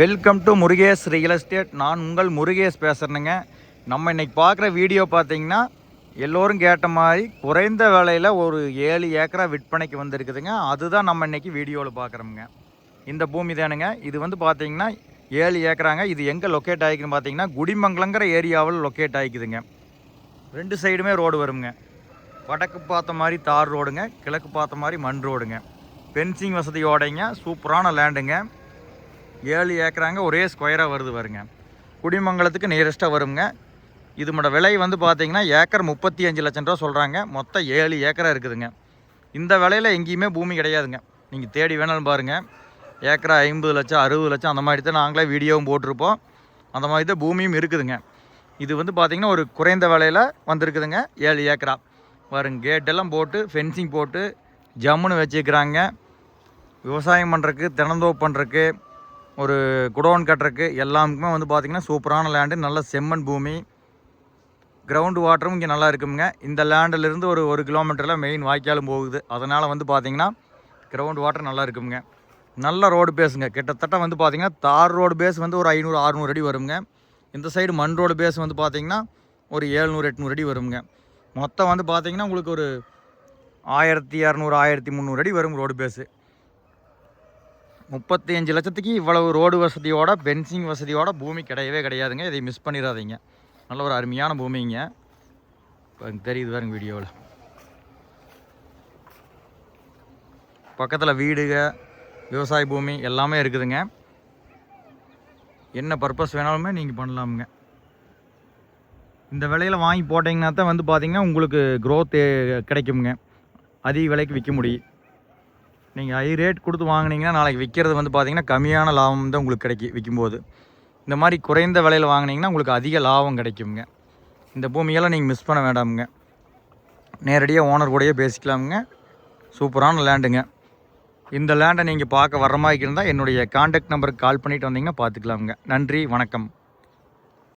Welcome to Murugesh real estate நான் உங்கள் முருகேஷ் பேசுகிறேனுங்க நம்ம இன்னைக்கு பார்க்குற வீடியோ பார்த்தீங்கன்னா எல்லோரும் கேட்ட மாதிரி குறைந்த விலையில் ஒரு ஏழு ஏக்கரா விற்பனைக்கு வந்திருக்குதுங்க. அதுதான் நம்ம இன்னைக்கு வீடியோவில் பார்க்குறோமுங்க. இந்த பூமி தானுங்க. இது வந்து பார்த்தீங்கன்னா ஏழு ஏக்கராங்க. இது எங்கே லொக்கேட் ஆகிக்குன்னு பார்த்தீங்கன்னா குடிமங்கலங்கிற ஏரியாவில் லொக்கேட் ஆகிக்குதுங்க. ரெண்டு சைடுமே ரோடு வருங்க. வடக்கு பார்த்த மாதிரி தார் ரோடுங்க கிழக்கு பார்த்த மாதிரி மண் ரோடுங்க பென்சிங் வசதியோடைங்க. சூப்பரான லேண்டுங்க ஏழு ஏக்கராங்க ஒரே ஸ்கொயராக வருது வருங்க குடிமங்கலத்துக்கு நியரஸ்ட்டாக வருங்க. இதுமோட விலை வந்து பார்த்தீங்கன்னா ஏக்கர் முப்பத்தி அஞ்சு லட்சம் ரூபா சொல்கிறாங்க மொத்தம் ஏழு ஏக்கராக இருக்குதுங்க. இந்த விலையில் எங்கேயுமே பூமி கிடையாதுங்க. நீங்கள் தேடி வேணாலும் பாருங்கள் ஏக்கரா ஐம்பது லட்சம் அறுபது லட்சம் அந்த மாதிரி தான் நாங்களே வீடியோவும் போட்டிருப்போம். அந்த மாதிரி தான் பூமியும் இருக்குதுங்க. இது வந்து பார்த்திங்கன்னா ஒரு குறைந்த விலையில் வந்திருக்குதுங்க. ஏழு ஏக்கரா. வருங்க கேட்டெல்லாம் போட்டு ஃபென்சிங் போட்டு ஜம்முன்னு வச்சுக்கிறாங்க. விவசாயம் பண்ணுறக்கு தினந்தோப்பு பண்ணுறக்கு ஒரு குடோன் கட்டுறக்கு எல்லாமுக்குமே வந்து பார்த்திங்கன்னா சூப்பரான லேண்டு நல்ல செம்மண் பூமி கிரவுண்டு வாட்டரும் இங்கே நல்லா இருக்குங்க இந்த லேண்டிலிருந்து ஒரு ஒரு கிலோமீட்டரில் மெயின் வாய்க்காலும் போகுது. அதனால் வந்து பார்த்திங்கன்னா கிரவுண்ட் வாட்டர் நல்லா இருக்குங்க நல்ல ரோடு பேஸுங்க கிட்டத்தட்ட வந்து பார்த்திங்கன்னா தார் ரோடு பேஸ் வந்து ஒரு ஐநூறு அறுநூறு அடி வருங்க இந்த சைடு மண் ரோடு பேஸ் வந்து பார்த்திங்கன்னா ஒரு ஏழ்நூறு எட்நூறு அடி வருங்க மொத்தம் வந்து பார்த்திங்கன்னா உங்களுக்கு ஒரு ஆயிரத்தி இரநூறு ஆயிரத்தி முந்நூறு அடி வரும் ரோடு பேஸு முப்பத்தி அஞ்சு லட்சத்துக்கு இவ்வளவு ரோடு வசதியோட பென்சிங் வசதியோட பூமி கிடையவே கிடையாதுங்க. இதை மிஸ் பண்ணிடாதீங்க நல்ல ஒரு அருமையான பூமிங்க. இப்போ தெரியுது பாருங்க வீடியோவில் பக்கத்தில் வீடுக விவசாய பூமி எல்லாமே இருக்குதுங்க. என்ன பர்பஸ் வேணாலுமே நீங்கள் பண்ணலாமுங்க. இந்த விலையில் வாங்கி போட்டிங்கன்னா தான் வந்து பார்த்திங்கன்னா உங்களுக்கு க்ரோத் கிடைக்குங்க. அதிக விலைக்கு விற்க முடியும். நீங்கள் ஹை ரேட் கொடுத்து வாங்குனீங்கன்னா நாளைக்கு விற்கிறது வந்து பார்த்தீங்கன்னா கம்மியான லாபம் தான் உங்களுக்கு கிடைக்கும் விற்கும்போது இந்த மாதிரி குறைந்த விலையில் வாங்குனீங்கன்னா உங்களுக்கு அதிக லாபம் கிடைக்குங்க இந்த பூமியெல்லாம் நீங்கள் மிஸ் பண்ண வேண்டாமுங்க. நேரடியாக ஓனர் கூடயே பேசிக்கலாமுங்க. சூப்பரான லேண்டுங்க இந்த லேண்டை நீங்கள் பார்க்க வர மாதிரி இருந்தால் என்னுடைய காண்டாக்ட் நம்பருக்கு கால் பண்ணிவிட்டு வந்தீங்கன்னா பார்த்துக்கலாமுங்க நன்றி வணக்கம்.